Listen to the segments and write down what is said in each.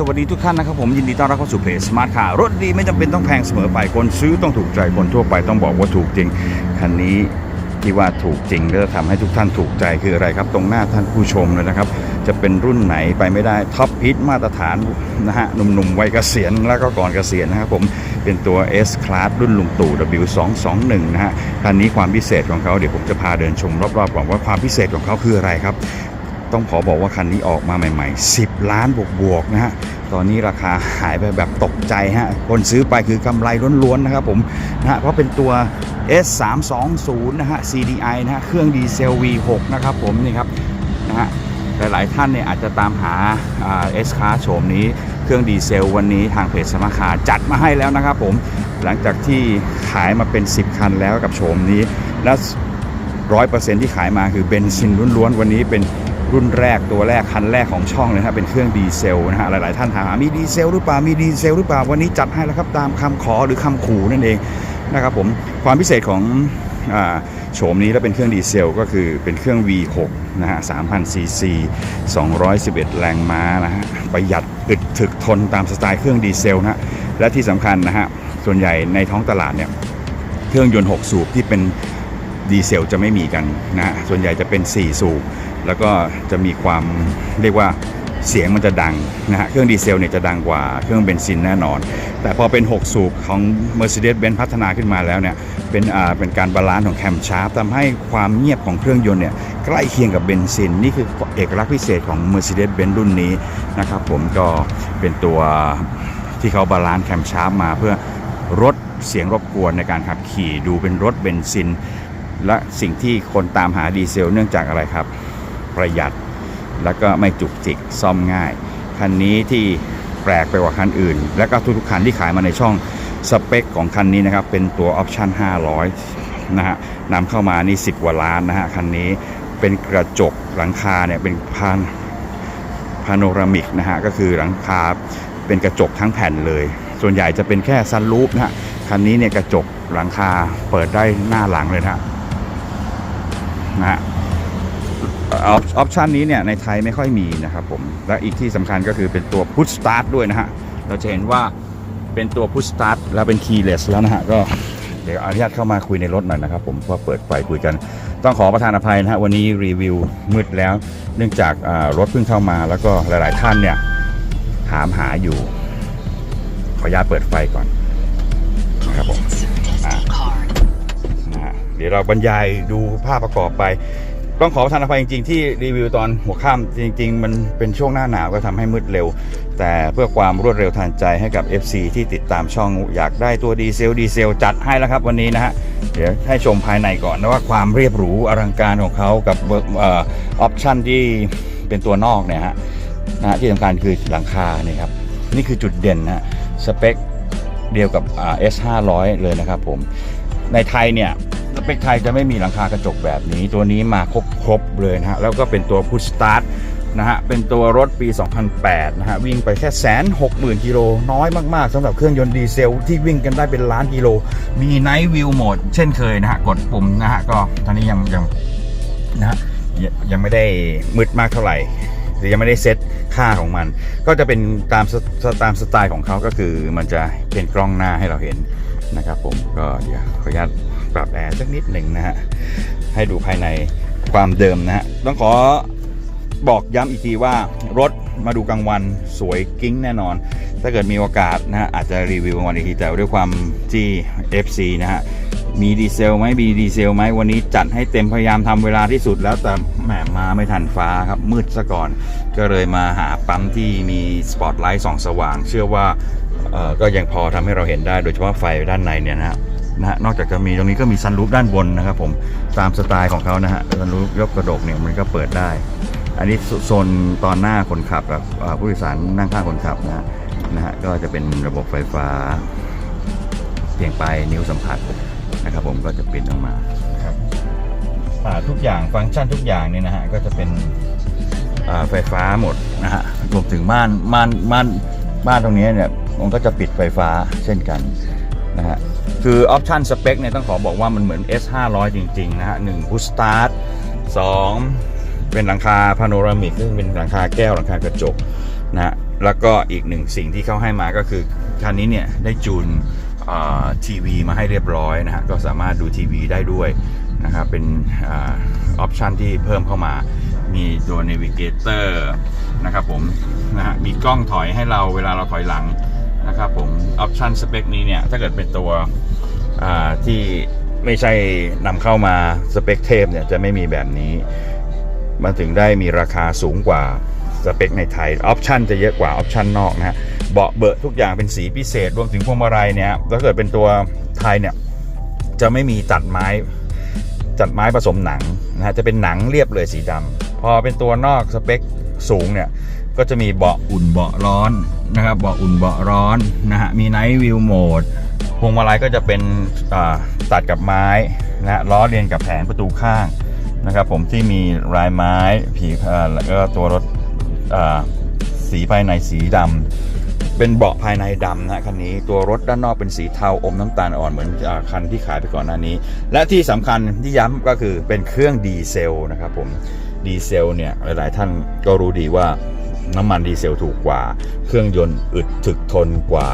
สวัสดีทุกท่านนะครับผมยินดีต้อนรับเข้าสู่เพจสมาร์ทคาร์รถดีไม่จำเป็นต้องแพงเสมอไปคนซื้อต้องถูกใจคนทั่วไปต้องบอกว่าถูกจริง คันนี้ที่ว่าถูกจริงแล้วจะทำให้ทุกท่านถูกใจคืออะไรครับ ตรงหน้าท่านผู้ชมเลยนะครับ จะเป็นรุ่นไหนไปไม่ได้ท็อปฮิตมาตรฐานนะฮะหนุ่มๆวัยเกษียณแล้วก็ก่อนเกษียณนะครับผมเป็นตัว S Class รุ่นลุงตู่ W221 นะฮะคันนี้ความพิเศษของเขาเดี๋ยวผมจะพาเดินชมรอบๆก่อนว่าความพิเศษของเขาคืออะไรครับ ต้องขอบอกว่าคันนี้ออกมาใหม่ๆ 10 ล้านบวกๆนะฮะ ตอนนี้ราคาหายไปแบบตกใจฮะ คนซื้อไปคือกำไรล้วนๆนะครับผมนะฮะเพราะเป็นตัว S320 นะฮะ CDI นะฮะ เครื่องดีเซล V6 นะครับผมนี่ครับนะฮะหลายๆท่านเนี่ยอาจจะตามหาอ่า S Class โฉมนี้เครื่องดีเซลวันนี้ทางเพจสมาคาจัดมาให้แล้วนะครับผมหลังจากที่ขายมาเป็น 10 คันแล้วกับโฉมนี้ และร้อยเปอร์เซ็นที่ขายมาคือเบนซินล้วนๆ วันนี้เป็น รุ่นแรกตัวแรกคันแรกของช่องเลยนะเป็นเครื่องดีเซลนะฮะหลาย ๆ ท่านถามหามีดีเซลหรือเปล่ามีดีเซลหรือเปล่าวันนี้จัดให้แล้วครับตามคำขอหรือคำขู่นั่นเองนะครับผมความพิเศษของโฉมนี้แล้วเป็นเครื่องดีเซลก็คือเป็นเครื่อง V6 นะฮะ3,000ซีซี211 แรงม้านะฮะ ประหยัดอึดถึกทนตามสไตล์เครื่องดีเซลนะฮะและที่สำคัญนะฮะ ส่วนใหญ่ในท้องตลาดเนี่ย เครื่องยนต์ 6 สูบที่เป็นดีเซลจะไม่มีกันนะฮะส่วนใหญ่จะเป็น 4 สูบ แล้วก็จะมีความเรียกว่าเสียงมันจะดังนะฮะ เครื่องดีเซลเนี่ยจะดังกว่าเครื่องเบนซินแน่นอน แต่พอเป็น 6 สูบของ Mercedes-Benz พัฒนาขึ้นมาแล้วเนี่ย เป็นอ่าเป็นการบาลานซ์ของแคมชาร์ปทำให้ความเงียบของเครื่องยนต์เนี่ยใกล้เคียงกับเบนซิน นี่คือเอกลักษณ์พิเศษของ Mercedes-Benz รุ่นนี้นะครับผมก็เป็นตัวที่เขาบาลานซ์แคมชาร์ปมาเพื่อลดเสียงรบกวนในการขับขี่ดูเป็นรถเบนซิน และสิ่งที่คนตามหาดีเซลเนื่องจากอะไรครับ ประหยัด แล้วก็ไม่จุกจิกซ่อมง่าย คันนี้ที่แปลกไปกว่าคันอื่น และก็ทุกๆคันที่ขายมาในช่องสเปคของคันนี้นะครับ เป็นตัวออปชั่น500 นะฮะนำเข้ามานี่ 10กว่าล้านนะฮะคันนี้เป็นกระจกหลังคาเนี่ยเป็นพานพาโนรามิกนะฮะก็คือหลังคาเป็นกระจกทั้งแผ่นเลย ส่วนใหญ่จะเป็นแค่ซันรูฟนะฮะคันนี้เนี่ยกระจกหลังคาเปิดได้หน้าหลังเลยนะฮะนะฮะ ออปชันนี้เนี่ยในไทยไม่ค่อยมีนะครับผม และอีกที่สำคัญก็คือเป็นตัว Push Start ด้วยนะฮะ เราจะเห็นว่าเป็นตัว Push Start แล้วเป็น Keyless แล้วนะฮะ ก็เดี๋ยวอนุญาตเข้ามาคุยในรถหน่อยนะครับผมเพราะเปิดไฟคุยกัน ต้องขอประทานอภัยนะฮะวันนี้รีวิวมืดแล้ว เนื่องจากรถเพิ่งเข้ามาแล้วก็หลาย ๆ ท่านเนี่ยถามหาอยู่ ขออนุญาตเปิดไฟก่อนนะครับผมเดี๋ยวเราบรรยายดูภาพประกอบไป ต้องขอประทานอภัยจริง ๆ ที่รีวิวตอนหัวค่ำจริง ๆ มันเป็นช่วงหน้าหนาวก็ทำให้มืดเร็ว แต่เพื่อความรวดเร็วทันใจให้กับ FC ที่ติดตามช่องอยากได้ตัวดีเซลดีเซลจัดให้แล้วครับวันนี้นะฮะเดี๋ยวให้ชมภายในก่อนนะว่าความเรียบหรูอลังการของเขากับออปชั่นที่เป็นตัวนอกเนี่ยฮะนะที่สำคัญคือหลังคาเนี่ยครับนี่คือจุดเด่นนะฮะสเปคเดียวกับอ่า S500 เลยนะครับผมในไทยเนี่ย สเปคไทยจะไม่มีหลังคากระจกแบบนี้ ตัวนี้มาครบครบเลยนะฮะ แล้วก็เป็นตัวพุชสตาร์ทนะฮะ เป็นตัวรถปี 2008 นะฮะ วิ่งไปแค่แสนหกหมื่นกิโลน้อยมากๆสำหรับเครื่องยนต์ดีเซลที่วิ่งกันได้เป็นล้านกิโล มีไนท์วิวโหมดเช่นเคยนะฮะ กดปุ่มนะฮะ ก็ตอนนี้ยังยังนะฮะยังยังไม่ได้มืดมากเท่าไหร่หรือยังไม่ได้เซตค่าของมัน ก็จะเป็นตามสตามสไตล์ของเขาก็คือมันจะเป็นกล้องหน้าให้เราเห็นนะครับผมก็เดี๋ยวขออนุญาต ปรับแอร์สักนิดหนึ่งนะฮะให้ดูภายในความเดิมนะฮะต้องขอบอกย้ำอีกทีว่ารถมาดูกลางวันสวยกิ้งแน่นอน ถ้าเกิดมีโอกาสนะฮะอาจจะรีวิวกลางวันอีกทีแต่ด้วยความที่ FC นะฮะมีดีเซลไหมมีดีเซลไหมวันนี้จัดให้เต็มพยายามทำเวลาที่สุดแล้วแต่แหมมาไม่ทันฟ้าครับมืดซะก่อน ก็เลยมาหาปั๊มที่มีสปอตไลท์ส่องสว่าง เชื่อว่าเอ่อก็ยังพอทำให้เราเห็นได้โดยเฉพาะไฟด้านในเนี่ยนะฮะ นะฮะนอกจากจะมีตรงนี้ก็มีซันรูฟด้านบนนะครับผมตามสไตล์ของเขานะฮะซันรูฟยกกระดกเนี่ยมันก็เปิดได้ อันนี้โซนตอนหน้าคนขับกับเอ่อผู้โดยสารนั่งข้างคนขับนะฮะนะฮะก็จะเป็นระบบไฟฟ้า เพียงไปนิ้วสัมผัสนะครับผมก็จะปิดออกมานะครับทุกอย่างฟังก์ชันทุกอย่างเนี่ยนะฮะก็จะเป็นไฟฟ้าหมดนะฮะรวมถึงม่านม่านม่านม่านตรงนี้เนี่ยมันก็จะปิดไฟฟ้าเช่นกันนะฮะ คือออปชันสเปคเนี่ยต้องขอบอกว่ามันเหมือน S500 จริง ๆ นะฮะหนึ่งพุชสตาร์ทสองเป็นหลังคาพาโนรามิกซึ่งเป็นหลังคาแก้วหลังคากระจกนะฮะแล้วก็อีกหนึ่งสิ่งที่เขาให้มาก็คือ คันนี้เนี่ย ได้จูนทีวีมาให้เรียบร้อยนะฮะ ก็สามารถดูทีวีได้ด้วยนะครับ เป็นออปชันที่เพิ่มเข้ามา มีตัว Navigator นะครับผมนะฮะมีกล้องถอยให้เราเวลาเราถอยหลัง นะครับผมออปชันสเปคนี้เนี่ย ถ้าเกิดเป็นตัวที่ไม่ใช่นำเข้ามาสเปคเทพเนี่ย จะไม่มีแบบนี้ มันถึงได้มีราคาสูงกว่าสเปคในไทยออปชันจะเยอะกว่าออปชันนอกนะฮะเบาะเบอะทุกอย่างเป็นสีพิเศษ รวมถึงพวงมาลัยเนี่ยถ้าเกิดเป็นตัวไทยเนี่ย จะไม่มีตัดไม้จัดไม้ผสมหนังนะฮะจะเป็นหนังเรียบเลยสีดำพอเป็นตัวนอกสเปคสูงเนี่ย ก็จะมีเบาะอุ่นเบาะร้อนนะครับเบาะอุ่นเบาะร้อนนะฮะมีไนท์วิวโหมดพวงมาลัยก็จะเป็นตัดกับไม้นะล้อเลียนกับแผงประตูข้างนะครับผมที่มีลายไม้ผีแล้วก็ตัวรถสีภายในสีดำเป็นเบาะภายในดำนะคันนี้ตัวรถด้านนอกเป็นสีเทาอมน้ำตาลอ่อนเหมือนอคันที่ขายไปก่อนหน้านี้ และที่สำคัญที่ย้ำก็คือเป็นเครื่องดีเซลนะครับผมดีเซลเนี่ยหลายๆท่านก็รู้ดีว่า น้ำมันดีเซลถูกกว่า เครื่องยนต์อึดถึกทนกว่า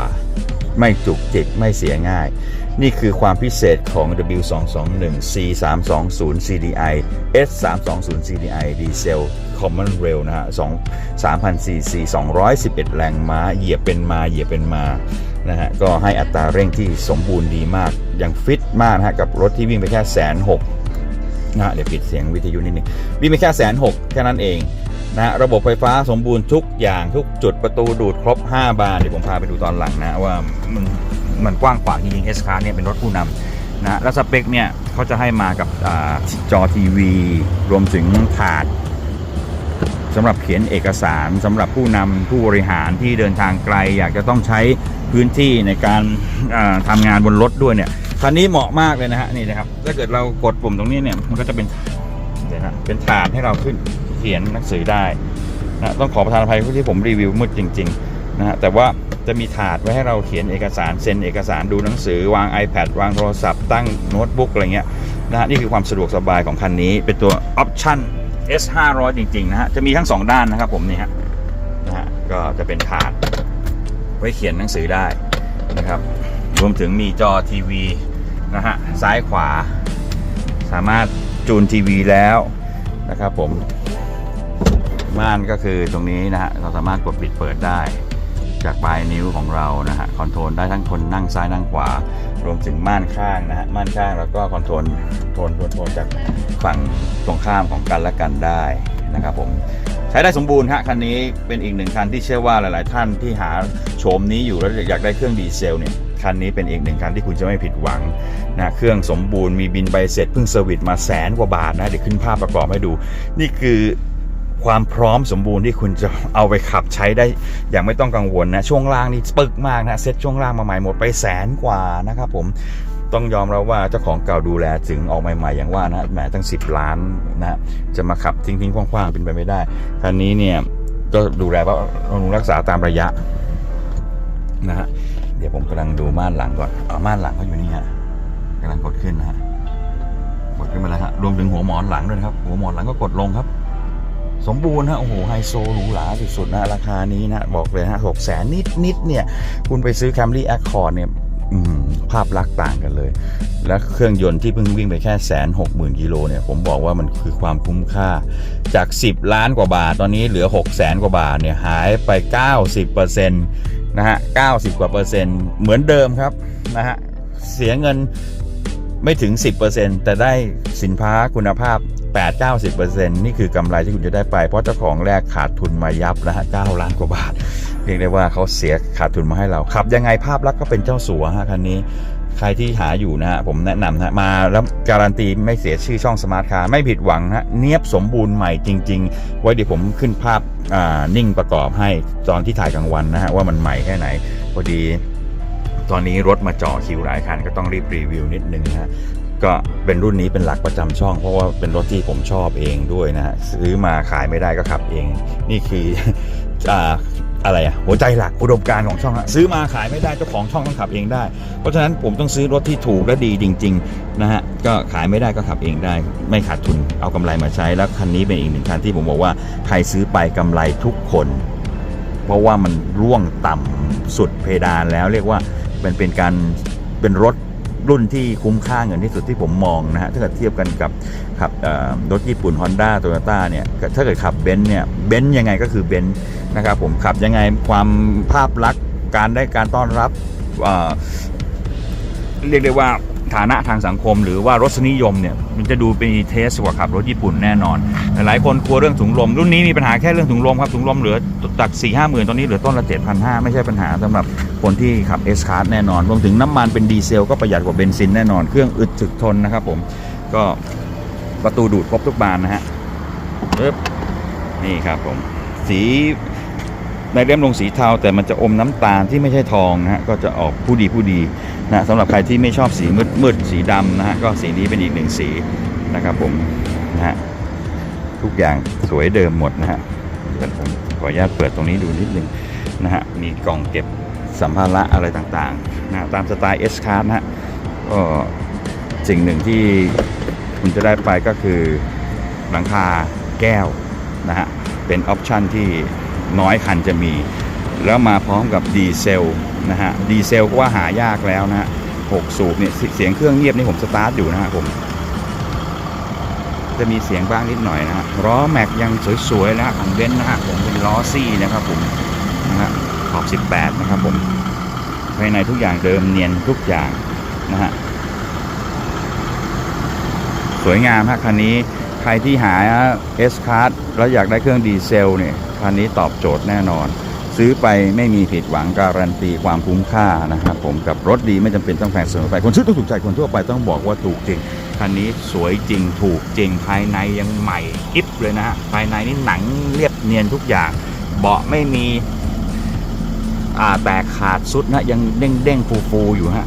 ไม่จุกจิกไม่เสียง่าย นี่คือความพิเศษของ W221 C320 CDI S320 CDI ดีเซล Common Rail นะฮะ2 3,000 cc 211 แรงม้า เหยียบเป็นมาเหยียบเป็นมานะฮะก็ให้อัตราเร่งที่สมบูรณ์ดีมากยังฟิตมากนะฮะกับรถที่วิ่งไปแค่แสนหกนะฮะเดี๋ยวปิดเสียงวิทยุนิดนึงวิ่งไปแค่แสนหกแค่นั้นเอง นะระบบไฟฟ้าสมบูรณ์ทุกอย่างทุกจุดประตูดูดครบ 5 บานเดี๋ยวผมพาไปดูตอนหลังนะว่ามันมันกว้างขวางจริงๆ S Class เนี่ยเป็นรถผู้นำนะแล้วสเปคเนี่ยเขาจะให้มากับอจอทีวี รวมถึงถาดสำหรับเขียนเอกสารสำหรับผู้นำผู้บริหารที่เดินทางไกล อยากจะต้องใช้พื้นที่ในการทำงานบนรถด้วยเนี่ยคันนี้เหมาะมากเลยนะฮะนี่นะครับถ้าเกิดเรากดปุ่มตรงนี้เนี่ยมันก็จะเป็นเป็นถาดให้เราขึ้น เขียนหนังสือได้นะต้องขอประทานอภัยที่ผมรีวิวมืดจริงๆนะฮะแต่ว่าจะมีถาดไว้ให้เราเขียนเอกสารเซ็นเอกสารดูหนังสือวาง iPad วางโทรศัพท์ตั้งโน้ตบุ๊กอะไรเงี้ยนะฮะนี่คือความสะดวกสบายของคันนี้ เป็นตัวออปชั่น S 5 0 0จริงๆนะฮะจะมีทั้ง 2 ด้านนะครับผมนี่ฮะนะฮะก็จะเป็นถาดไว้เขียนหนังสือได้นะครับรวมถึงมีจอทีวีนะฮะซ้ายขวา สามารถจูนทีวีแล้วนะครับผม ม่านก็คือตรงนี้นะฮะเราสามารถกดปิดเปิดได้ จากปลายนิ้วของเรานะฮะคอนโทรลได้ทั้งคนนั่งซ้ายนั่งขวา รวมถึงม่านข้างนะฮะม่านข้างแล้วก็คอนโทรลโทนโทนโทนจากฝั่งตรงข้ามของกันและกันได้นะครับผมใช้ได้สมบูรณ์ฮะคันนี้เป็นอีกหนึ่งคันที่เชื่อว่าหลาย ๆ ท่านที่หาโฉมนี้อยู่แล้วอยากได้เครื่องดีเซลเนี่ยคันนี้เป็นอีกหนึ่งคันที่คุณจะไม่ผิดหวังนะเครื่องสมบูรณ์มีบินใบเสร็จเพิ่งเซอร์วิสมาแสนกว่าบาทนะเดี๋ยวขึ้นภาพประกอบให้ดู นี่คือ ความพร้อมสมบูรณ์ที่คุณจะเอาไปขับใช้ได้ อย่างไม่ต้องกังวลนะ ช่วงล่างนี่ปึกมากนะเซ็ตช่วงล่างมาใหม่หมดไปแสนกว่านะครับผมต้องยอมรับว่าเจ้าของเก่าดูแลถึงออกใหม่ๆ อย่างว่านะแหมตั้ง 10 ล้านนะจะมาขับทิ้งๆคว้างๆเป็นไปไม่ได้คันนี้เนี่ยก็ดูแลว่าบำรุงรักษาตามระยะนะฮะเดี๋ยวผมกำลังดูม่านหลังก่อนเอาม่านหลังเขาอยู่นี่ฮะกำลังกดขึ้นนะฮะกดขึ้นมาแล้วฮะรวมถึงหัวหมอนหลังด้วยครับ หัวหมอนหลังก็กดลงครับ สมบูรณ์ฮะโอ้โหไฮโซหรูหราสุดๆนะราคานี้นะบอกเลยฮะหกแสนนิดๆเนี่ย คุณไปซื้อ Camry Accord เนี่ยภาพลักษณ์ต่างกันเลย และเครื่องยนต์ที่เพิ่งวิ่งไปแค่แสนหกหมื่นกิโลเนี่ย ผมบอกว่ามันคือความคุ้มค่าจาก 10 ล้านกว่าบาท ตอนนี้เหลือ 6 0แสนกว่าบาทเนี่ยหายไป 90%นะฮะ 90 กว่าเปอร์เซ็นต์เหมือนเดิมครับนะฮะ เสียเงิน ไม่ถึง 10%แต่ได้สินค้าคุณภาพ 8-90%นี่คือกำไรที่คุณจะได้ไป เพราะเจ้าของแรกขาดทุนมายับนะฮะ9ล้านกว่าบาท เรียกได้ว่าเขาเสียขาดทุนมาให้เราขับ ยังไงภาพลักษณ์ก็เป็นเจ้าสัวฮะคันนี้ใครที่หาอยู่นะฮะผมแนะนำนะฮะมาแล้วการันตีไม่เสียชื่อช่องสมาร์ทคาร์ไม่ผิดหวังนะฮะเนียบสมบูรณ์ใหม่จริง ๆ ไว้เดี๋ยวผมขึ้นภาพนิ่งประกอบให้ตอนที่ถ่ายกลางวันนะฮะว่ามันใหม่แค่ไหนพอดี ตอนนี้รถมาจ่อคิวหลายคันก็ต้องรีบรีวิวนิดนึงนะฮะก็เป็นรุ่นนี้เป็นหลักประจำช่อง เพราะว่าเป็นรถที่ผมชอบเองด้วยนะฮะซื้อมาขายไม่ได้ก็ขับเอง นี่คืออ่าอะไรอะหัวใจหลักอุดมการของช่องฮะซื้อมาขายไม่ได้เจ้าของช่องต้องขับเองได้ เพราะฉะนั้นผมต้องซื้อรถที่ถูกและดีจริงๆนะฮะก็ขายไม่ได้ก็ขับเองได้ ไม่ขาดทุนเอากำไรมาใช้แล้วคันนี้เป็นอีกหนึ่งคันที่ผมบอกว่าใครซื้อไปกำไรทุกคน เพราะว่ามันร่วงต่ำสุดเพดานแล้วเรียกว่า เป็นเป็นการเป็นรถรุ่นที่คุ้มค่าเงินที่สุดที่ผมมองนะฮะถ้าเกิดเทียบกันกับขับรถญี่ปุ่น Honda t o y o ต้าเนี่ยถ้าเกิดขับเบนซ์เนี่ยเบนซ์ยังไงก็คือเบนซ์นะครับผมขับยังไงความภาพลักษณ์การได้การต้อนรับเรียกได้ว่า ฐานะทางสังคม หรือว่ารสนิยมเนี่ยมันจะดูเป็นเทสกว่าขับรถญี่ปุ่นแน่นอนหลายคนกลัวเรื่องถุงลม รุ่นนี้มีปัญหาแค่เรื่องถุงลมครับถุงลมเหลือจาก4ี่ห้าหมื่นตอนนี้เหลือต้นละ7,500ไม่ใช่ปัญหาสำหรับคนที่ขับ S c l a s s แน่นอนรวมถึงน้ำมันเป็นดีเซลก็ประหยัดกว่าเบนซินแน่นอนเครื่องอึดถึกทนนะครับผมก็ประตูดูดครบทุกบานนะฮะปึ๊บนี่ครับผมสีในเล่มลงสีเทาแต่มันจะอมน้ำตาลที่ไม่ใช่ทองนะฮะก็จะออกผู้ดีผู้ดี นะสำหรับใครที่ไม่ชอบสีมืดมืดสีดำนะฮะก็สีนี้เป็นอีกหนึ่งสีนะครับผมนะฮะทุกอย่างสวยเดิมหมดนะฮะเดี๋ยวผมขออนุญาตเปิดตรงนี้ดูนิดนึงนะฮะมีกล่องเก็บสัมภาระอะไรต่างๆนะตามสไตล์ S Card นะฮะก็สิ่งหนึ่งที่คุณจะได้ไปก็คือหลังคาแก้วนะฮะเป็นออปชันที่น้อยคันจะมี แล้วมาพร้อมกับดีเซลนะฮะดีเซลก็ว่าหายากแล้วนะฮะหกสูบเนี่ยเสียงเครื่องเงียบนี่ผมสตาร์ทอยู่นะฮะผมจะมีเสียงบ้างนิดหน่อยนะฮะล้อแม็กยังสวยๆนะฮะของเบนซ์นะฮะผมเป็นล้อซี่นะครับผมนะฮะขอบ 18 นะครับผมภายในทุกอย่างเดิมเนียนทุกอย่างนะฮะสวยงามฮะคันนี้ใครที่หา S Card แล้วอยากได้เครื่องดีเซลเนี่ยคันนี้ตอบโจทย์แน่นอน ซื้อไปไม่มีผิดหวังการันตีความคุ้มค่านะครับผมกับรถดีไม่จำเป็นต้องแพงเสมอไปคนซื้อต้องถูกใจคนทั่วไปต้องบอกว่าถูกจริงคันนี้สวยจริงถูกจริงภายในยังใหม่กิฟเลยนะฮะภายในนี่หนังเรียบเนียนทุกอย่าง เบาะไม่มีอ่าแตกขาดสุดนะยังเด้งเด้งฟูฟูอยู่ฮะ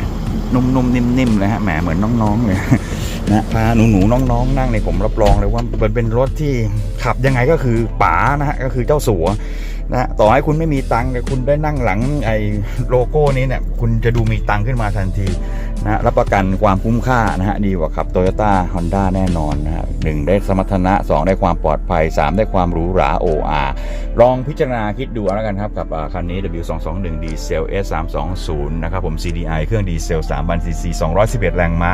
นุ่มๆนิ่มๆเลยฮะแหมเหมือนน้องๆเลยนะพาหนูๆน้องๆนั่งในผมรับรองเลยว่ามันเป็นรถที่ขับยังไงก็คือป๋านะฮะก็คือเจ้าสัว นะต่อให้คุณไม่มีตังค์แต่คุณได้นั่งหลังไอ้โลโก้นี้เนี่ยคุณจะดูมีตังค์ขึ้นมาทันที นะรับประกันความคุ้มค่านะฮะดีกว่าขับโตโยต้าฮอนด้าแน่นอนนะฮะหนึ่งได้สมรรถนะ 2 ได้ความปลอดภัย 3 ได้ความหรูหรา OR ลองพิจารณาคิดดูเอาแล้วกันครับ กับคันนี้ W221 ดีเซล S320 นะครับผม CDI เครื่องดีเซล3,000 cc 211 แรงม้า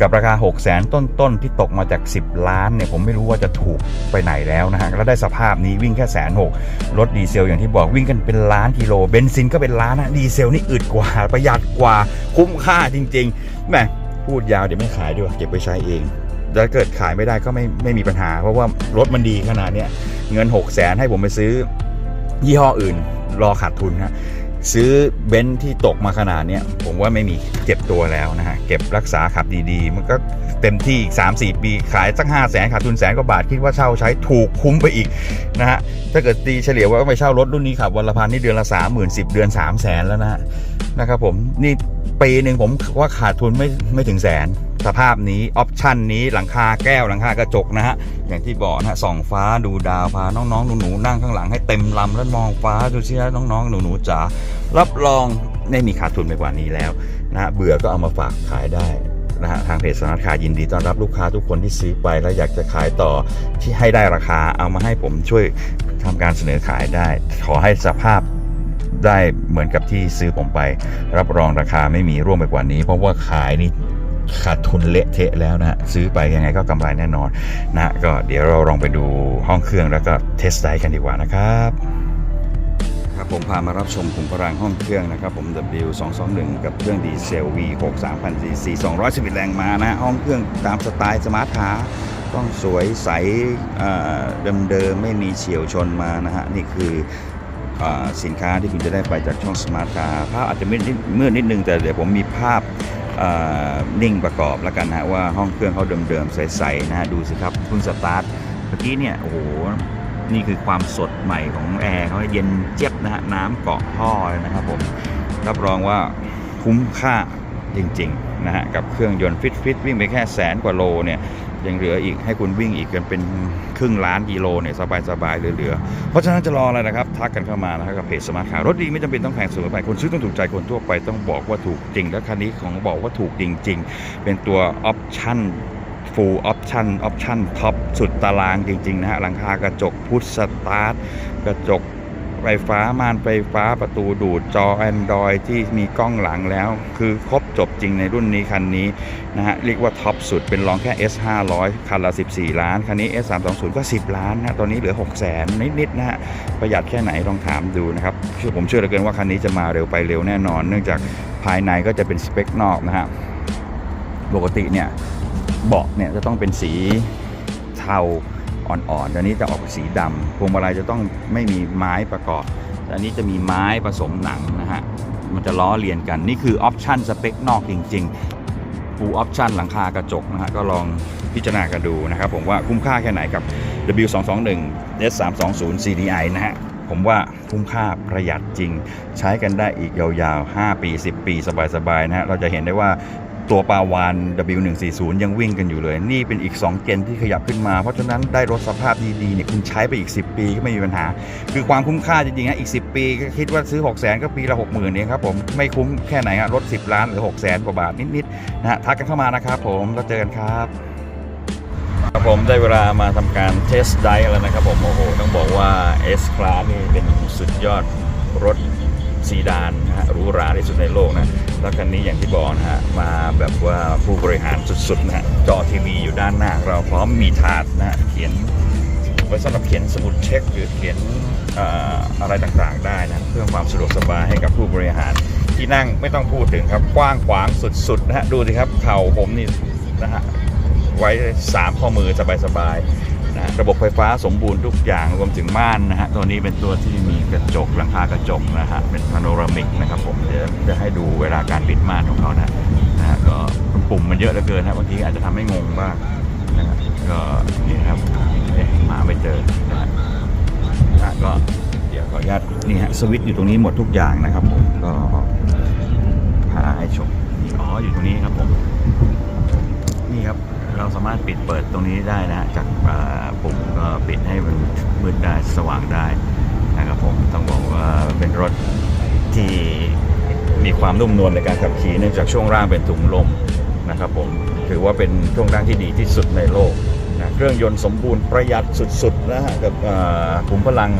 กับราคา 6 0 0 0 0 0ต้นๆที่ตกมาจาก 10 ล้านเนี่ยผมไม่รู้ว่าจะถูกไปไหนแล้วนะฮะแล้วได้สภาพนี้วิ่งแค่แสนหกรถดีเซลอย่างที่บอกวิ่งกันเป็นล้านกิโลเบนซินก็เป็นล้านนะดีเซลนี่อึดกว่าประหยัดกว่าคุ้มค่าจริงแหมพูดยาวเดี๋ยวไม่ขายดีกว่าเก็บไว้ใช้เองถ้าเกิดขายไม่ได้ก็ไม่ไม่มีปัญหา เพราะว่ารถมันดีขนาดเนี้ยเงิน6 0แสนให้ผมไปซื้อ ยี่ห้ออื่น รอขาดทุนฮะซื้อเบนซ์ที่ตกมาขนาดเนี้ยผมว่าไม่มีเก็บตัวแล้วนะฮะเก็บรักษาขับดีๆ มันก็เต็มที่อีก 3-4 ปีขายสัก5 0 0แสนขาดทุนแสนกว่าบาท คิดว่าเช่าใช้ถูกคุ้มไปอีกนะฮะถ้าเกิดตีเฉลี่ยว่าไปเช่ารถรุ่นนี้ขับวันละพันนี่เดือนละ3 0 0 0 0 10 เดือน 3 0 0แสนแล้วนะนะครับผมนี่ ปีหนึ่งผมว่าขาดทุนไม่ไม่ถึงแสน สภาพนี้ออปชันนี้หลังคาแก้วหลังคากระจกนะฮะ อย่างที่บอกนะฮะส่องฟ้าดูดาวพาน้องๆหนูๆนั่งข้างหลังให้เต็มลำแล้วมองฟ้าดูสิฮะน้องๆหนูๆจ๋ารับรองไม่มีขาดทุนไปกว่านี้แล้วนะฮะเบื่อก็เอามาฝากขายได้นะฮะทางเพจสนัดขายยินดีต้อนรับลูกค้าทุกคนที่ซื้อไปแล้วอยากจะขายต่อที่ให้ได้ราคาเอามาให้ผมช่วยทำการเสนอขายได้ ขอให้สภาพ ได้เหมือนกับที่ซื้อผมไป รับรองราคาไม่มีร่วมไปกว่านี้ เพราะว่าขายนี่ขาดทุนเละเทะแล้วนะซื้อไปยังไงก็กำไรแน่นอนนะก็เดี๋ยวเราลองไปดูห้องเครื่องแล้วก็เทสไดกันดีกว่านะครับครับผมพามารับชมขุมพลังห้องเครื่องนะครับผม W221 กับเครื่องดีเซล V6 3000 cc 211 แรงม้านะห้องเครื่องตามสไตล์สมาร์ทคาร์ต้องสวยใสเอ่อเดิมๆไม่มีเฉียวชนมานะฮะนี่คือ สินค้าที่คุณจะได้ไปจากช่องสมาร์ทคาร์ภาพอาจจะมืดนิดมืดนิดนึงแต่เดี๋ยวผมมีภาพนิ่งประกอบแล้วกันนะฮะว่าห้องเครื่องเขาเดิมๆใสๆนะฮะดูสิครับเพิ่งสตาร์ทเมื่อกี้เนี่ยโอ้โหนี่คือความสดใหม่ของแอร์เขาเย็นเจี๊ยบนะฮะน้ำเกาะท่อเลยนะครับผมรับรองว่าคุ้มค่าจริงๆนะฮะกับเครื่องยนต์ฟิตๆวิ่งไปแค่แสนกว่าโลเนี่ย ยังเหลืออีกให้คุณวิ่งอีกกันเป็นครึ่งล้านกิโลเนี่ยสบายๆเหลือๆเพราะฉะนั้นจะรออะไรนะครับทักกันเข้ามานะครับกับเพจสมาร์ทคาร์รถดีไม่จำเป็นต้องแพงเสมอไปคนซื้อต้องถูกใจคนทั่วไปต้องบอกว่าถูกจริง และคันนี้ของบอกว่าถูกจริง ๆ เป็นตัวออปชั่น full option option top สุดตารางจริง ๆ นะฮะหลังคากระจกพุทสตาร์ทกระจก ไฟฟ้าม่านไฟฟ้าประตูดูดจอ Android ที่มีกล้องหลังแล้ว คือครบจบจริงในรุ่นนี้คันนี้นะฮะเรียกว่าท็อปสุดเป็นรองแค่ S 5 0 0คันละ 14 ล้าน คันนี้ S 3 2 0ก็ 10 ล้านนะตอนนี้เหลือ 6 0 0 0 0นิดๆนะฮะประหยัดแค่ไหนลองถามดูนะครับเชื่อผมเชื่อเหลือเกินว่าคันนี้จะมาเร็วไปเร็วแน่นอน เนื่องจากภายในก็จะเป็นสเปคนอกนะฮะปกติเนี่ยเบาะเนี่ยจะต้องเป็นสีเทา อ่อนๆอันนี้จะออกสีดำพวงมาลัยจะต้องไม่มีไม้ประกอบแต่อันนี้จะมีไม้ผสมหนังนะฮะ มันจะล้อเลียนกัน นี่คือออปชันสเปคนอกจริงๆฟูออปชันหลังคากระจกนะฮะ ก็ลองพิจารณากันดูนะครับ ผมว่าคุ้มค่าแค่ไหนกับ W221 S320 CDI นะฮะ ผมว่าคุ้มค่าประหยัดจริง ใช้กันได้อีกยาวๆ 5 ปี 10 ปีสบายๆนะฮะ เราจะเห็นได้ว่า ตัวปาวาน W140 ยังวิ่งกันอยู่เลย นี่เป็นอีก 2 เจนที่ขยับขึ้นมา เพราะฉะนั้นได้รถสภาพดีๆเนี่ยคุณใช้ไปอีก 10 ปีก็ไม่มีปัญหา คือความคุ้มค่าจริงๆนะอีก 10 ปีก็คิดว่าซื้อ6 0 0 0 0 0 ก็ปีละ 60,000เองครับผมไม่คุ้มแค่ไหนฮะรถ 10 ล้านหรือ 6 0 0 0 0กว่าบาทนิดๆนะฮะทักกันเข้ามานะครับผมแล้วเจอกันครับครับผมได้เวลามาทำการเทสไดแล้วนะครับผมโอ้โหต้องบอกว่า S Class นี่เป็นสุดยอดรถซีดานนะฮะหรูหราที่สุดในโลกนะ แล้วคันนี้อย่างที่บอกนะฮะมาแบบว่าผู้บริหารสุดๆนะฮะจอทีวีอยู่ด้านหน้าเราพร้อมมีถาดนะเขียนไว้สำหรับเขียนสมุดเช็คหรือเขียนเอ่ออะไรต่างๆได้นะเพื่อความสะดวกสบายให้กับผู้บริหารที่นั่งไม่ต้องพูดถึงครับกว้างขวางสุดๆนะฮะดูสิครับเข่าผมนี่นะฮะไว้3ข้อมือสบายๆ นะระบบไฟฟ้าสมบูรณ์ทุกอย่างรวมถึงม่านนะฮะตัวนี้เป็นตัวที่มีกระจกหลังคากระจกนะฮะเป็นพาโนรามิกนะครับผมเดี๋ยวจะให้ดูเวลาการปิดม่านของเขานะนะฮะก็ปุ่มมันเยอะเหลือเกินนะบางทีอาจจะทำให้งงบ้างนะฮะก็นี่ครับเอ๊ะหมาไม่เจอนะฮะก็เดี๋ยวขออนุญาตนี่ฮะสวิตช์อยู่ตรงนี้หมดทุกอย่างนะครับผมก็พาให้ชมอ๋ออยู่ตรงนี้ครับผมนี่ครับเราสามารถปิดเปิดตรงนี้ได้นะฮะจาก อ่าปุ่มก็ปิดให้มันมืดได้สว่างได้นะครับผมต้องบอกว่าเป็นรถที่มีความนุ่มนวลในการขับขี่เนื่องจากช่วงล่างเป็นถุงลมนะครับผมถือว่าเป็นช่วงล่างที่ดีที่สุดในโลกนะเครื่องยนต์สมบูรณ์ประหยัดสุดๆนะฮะกับขุมพลัง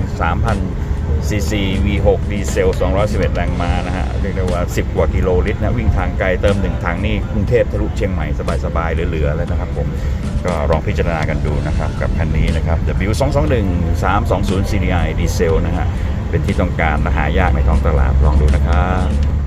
3,000 ซีซี V6 ดีเซล 211 แรงม้านะฮะเรียกได้ว่า 10 กว่ากิโลลิตรนะวิ่งทางไกลเติมหนึ่งทางนี่กรุงเทพทะลุเชียงใหม่สบายๆเหลือๆเลยนะครับผม ก็ลองพิจารณากันดูนะครับกับคันนี้นะครับ W221 320 CDI ดีเซลนะฮะเป็นที่ต้องการและหายากในท้องตลาดลองดูนะครับ